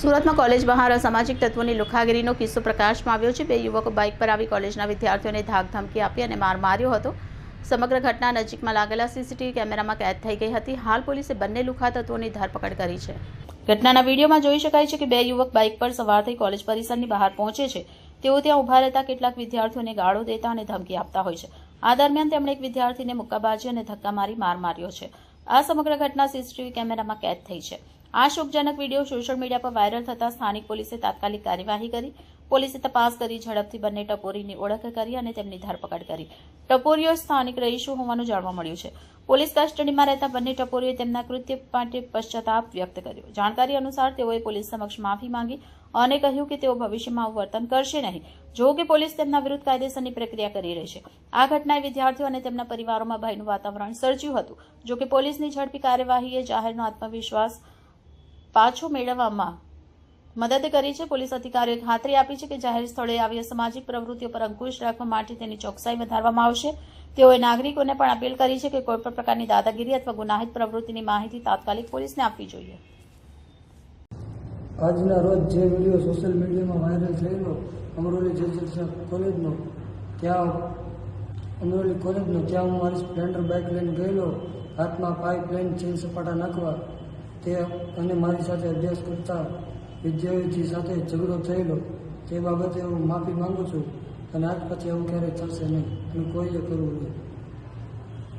સુરતમાં કોલેજ બહાર અસામાજિક તત્વોની લુખાગીરીનો કિસ્સો પ્રકાશમાં આવ્યો છે. બે યુવકો બાઇક પર આવી કોલેજના વિદ્યાર્થીઓને ધાકધમકી આપી અને માર માર્યો હતો. સમગ્ર ઘટના નજીકમાં લાગેલા સીસીટીવી કેમેરામાં કેદ થઈ ગઈ હતી. હાલ પોલીસે બંને લુખા તત્વોની ધરપકડ કરી છે. ઘટનાના વિડીયોમાં જોઈ શકાય છે કે બે યુવક બાઇક પર સવાર થઈ કોલેજ પરિસરની બહાર પહોંચે છે. તેઓ ત્યાં ઊભા રહેતા કેટલાક વિદ્યાર્થીઓને ગાળો દેતા અને ધમકી આપતા હોય છે. આ દરમિયાન તેમણે એક વિદ્યાર્થીને મુક્કાબાજી અને ધક્કા મારી માર માર્યો છે. આ સમગ્ર ઘટના સીસીટીવી કેમેરામાં કેદ થઈ છે. આ શોકજનક વીડિયો સોશિયલ મીડિયા પર વાયરલ થતાં સ્થાનિક પોલીસે તાત્કાલિક કાર્યવાહી કરી. પોલીસે તપાસ કરી, ઝડપથી બંને ટપોરીની ઓળખ કરી અને તેમની ધરપકડ કરી. ટપોરીઓ સ્થાનિક રહીશો હોવાનું જાણવા મળ્યું છે. પોલીસ કસ્ટડીમાં રહેતા બંને ટપોરીઓએ તેમના કૃત્ય માટે પશ્ચાતાપ વ્યક્ત કર્યો. જાણકારી અનુસાર તેઓએ પોલીસ સમક્ષ માફી માંગી અને કહ્યું કે તેઓ ભવિષ્યમાં આવું વર્તન કરશે નહીં. જો કે પોલીસ તેમના વિરુદ્ધ કાયદેસરની પ્રક્રિયા કરી રહી છે. આ ઘટનાએ વિદ્યાર્થીઓ અને તેમના પરિવારોમાં ભયનું વાતાવરણ સર્જ્યું હતું. જો કે પોલીસની ઝડપી કાર્યવાહીએ જાહેરનો આત્મવિશ્વાસ પાછો મેળવવામાં મદદ કરી છે. પોલીસ અધિકારીઓએ ખાતરી આપી છે કે જાહેર સ્થળે આવી સામાજિક પ્રવૃત્તિઓ પર અંકુશ રાખવા માટે તેની ચોકસાઈ વધારવામાં આવશે. તેઓએ નાગરિકોને પણ અપીલ કરી છે કે કોઈપણ પ્રકારની દાદાગીરી અથવા ગુનાહિત પ્રવૃત્તિની માહિતી તાત્કાલિક પોલીસને આપવી જોઈએ. આજના રોજ જે વીડિયો સોશિયલ મીડિયામાં વાયરલ થયેલો, અમરોલી જે કોલેજનો, ત્યાં અમરોલી કોલેજનો ત્યાં હું મારી સ્પ્લેન્ડર બાઇક લઈને ગયેલો, હાથમાં પાઇપ લઈને ચીન સપાટા નાખવા તે અને મારી સાથે અભ્યાસ કરતા વિદ્યાર્થી સાથે ઝઘડો થયેલો, તે બાબતે હું માફી માંગુ છું અને આજ પછી એવું ક્યારેય થશે નહીં અને કોઈએ કરવું નહીં.